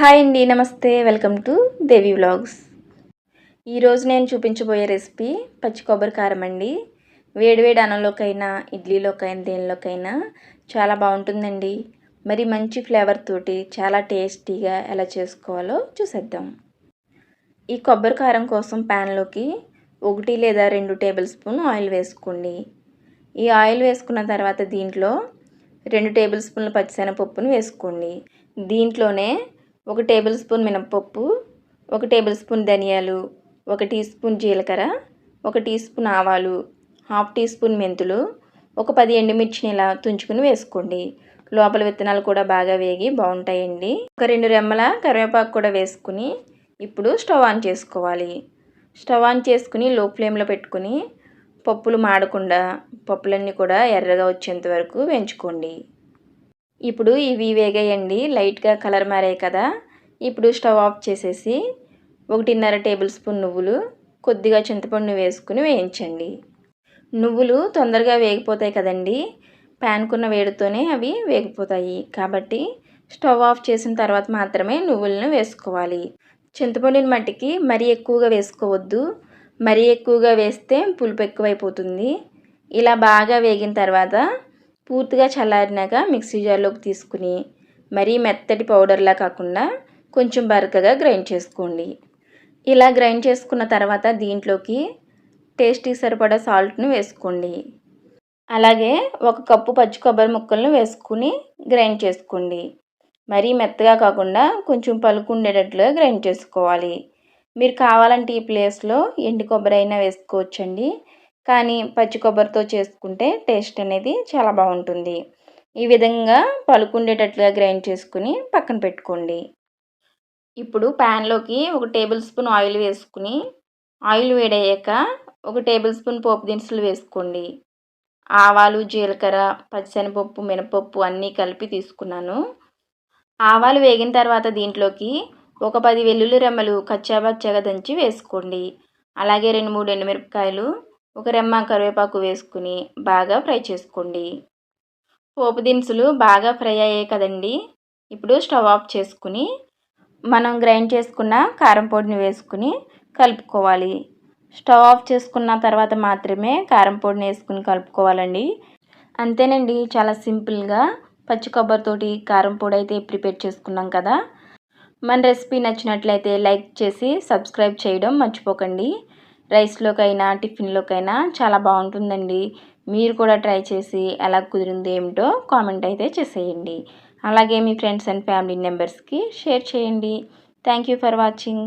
Hi అండి నమస్తే. Welcome to Devi vlogs. ఈరోజు నేను చూపించబోయే రెసిపీ పచ్చి కొబ్బరి కారం అండి. వేడివేడి అన్నంలోకైనా ఇడ్లీలోకైనా దేనిలోకైనా చాలా బాగుంటుందండి. మరి మంచి ఫ్లేవర్ తోటి చాలా టేస్టీగా ఎలా చేసుకోవాలో చూసేద్దాం. ఈ కొబ్బరి కారం కోసం ప్యాన్లోకి ఒకటి లేదా రెండు టేబుల్ స్పూన్ ఆయిల్ వేసుకోండి. ఈ ఆయిల్ వేసుకున్న తర్వాత దీంట్లో రెండు టేబుల్ స్పూన్ల పచ్చిశనగపప్పును వేసుకోండి. దీంట్లోనే ఒక టేబుల్ స్పూన్ మినపప్పు ఒక టేబుల్ స్పూన్ ధనియాలు ఒక టీ స్పూన్ జీలకర్ర ఒక టీ స్పూన్ ఆవాలు హాఫ్ టీ స్పూన్ మెంతులు ఒక పది ఎండుమిర్చిని ఇలా తుంచుకుని వేసుకోండి. లోపల విత్తనాలు కూడా బాగా వేగి బాగుంటాయండి. ఒక రెండు రెమ్మల కరివేపాకు కూడా వేసుకుని ఇప్పుడు స్టవ్ ఆన్ చేసుకోవాలి. స్టవ్ ఆన్ చేసుకుని లో ఫ్లేమ్లో పెట్టుకుని పప్పులు మాడకుండా పప్పులన్నీ కూడా ఎర్రగా వచ్చేంత వరకు వేయించుకోండి. ఇప్పుడు ఇవి వేగేయండి లైట్గా కలర్ మారాయి కదా. ఇప్పుడు స్టవ్ ఆఫ్ చేసేసి ఒకటిన్నర టేబుల్ స్పూన్ నువ్వులు కొద్దిగా చింతపండు వేసుకుని వేయించండి. నువ్వులు తొందరగా వేగిపోతాయి కదండి. ప్యాన్కున్న వేడితోనే అవి వేగిపోతాయి. కాబట్టి స్టవ్ ఆఫ్ చేసిన తర్వాత మాత్రమే నువ్వులను వేసుకోవాలి. చింతపండుని మట్టికి మరీ ఎక్కువగా వేసుకోవద్దు. మరీ ఎక్కువగా వేస్తే పులుపు ఎక్కువైపోతుంది. ఇలా బాగా వేగిన తర్వాత పూర్తిగా చల్లారినాక మిక్సీ జార్లోకి తీసుకుని మరీ మెత్తటి పౌడర్లా కాకుండా కొంచెం బరకగా గ్రైండ్ చేసుకోండి. ఇలా గ్రైండ్ చేసుకున్న తర్వాత దీంట్లోకి టేస్టీ సరిపడా సాల్ట్ను వేసుకోండి. అలాగే ఒక కప్పు పచ్చి కొబ్బరి ముక్కలను వేసుకుని గ్రైండ్ చేసుకోండి. మరీ మెత్తగా కాకుండా కొంచెం పలుకుండేటట్లుగా గ్రైండ్ చేసుకోవాలి. మీరు కావాలంటే ఈ ప్లేస్లో ఎండు కొబ్బరి అయినా వేసుకోవచ్చండి. కానీ పచ్చి కొబ్బరితో చేసుకుంటే టేస్ట్ అనేది చాలా బాగుంటుంది. ఈ విధంగా పలుకుండేటట్లుగా గ్రైండ్ చేసుకుని పక్కన పెట్టుకోండి. ఇప్పుడు ప్యాన్లోకి ఒక టేబుల్ స్పూన్ ఆయిల్ వేసుకుని ఆయిల్ వేడయ్యాక ఒక టేబుల్ స్పూన్ పోపు దినుసులు వేసుకోండి. ఆవాలు జీలకర్ర పచ్చిశనగపప్పు మినపప్పు అన్నీ కలిపి తీసుకున్నాను. ఆవాలు వేగిన తర్వాత దీంట్లోకి ఒక పది వెల్లుల్లి రెమ్మలు కచ్చాబచ్చాగా దంచి వేసుకోండి. అలాగే రెండు మూడు ఎండుమిరపకాయలు ఒక రెమ్మ కరివేపాకు వేసుకుని బాగా ఫ్రై చేసుకోండి. పోపు దినుసులు బాగా ఫ్రై అయ్యాయి కదండి. ఇప్పుడు స్టవ్ ఆఫ్ చేసుకుని మనం గ్రైండ్ చేసుకున్న కారం పొడిని వేసుకుని కలుపుకోవాలి. స్టవ్ ఆఫ్ చేసుకున్న తర్వాత మాత్రమే కారం పొడిని వేసుకుని కలుపుకోవాలండి. అంతేనండి చాలా సింపుల్గా పచ్చి కొబ్బరితోటి కారం పొడి అయితే ప్రిపేర్ చేసుకున్నాం కదా. మన రెసిపీ నచ్చినట్లయితే లైక్ చేసి సబ్స్క్రైబ్ చేయడం మర్చిపోకండి. రైస్లోకైనా టిఫిన్లోకైనా చాలా బాగుంటుందండి. మీరు కూడా ట్రై చేసి ఎలా కుదిరింది ఏమిటో కామెంట్ అయితే చేసేయండి. అలాగే మీ ఫ్రెండ్స్ అండ్ ఫ్యామిలీ మెంబర్స్కి షేర్ చేయండి. Thank you for watching.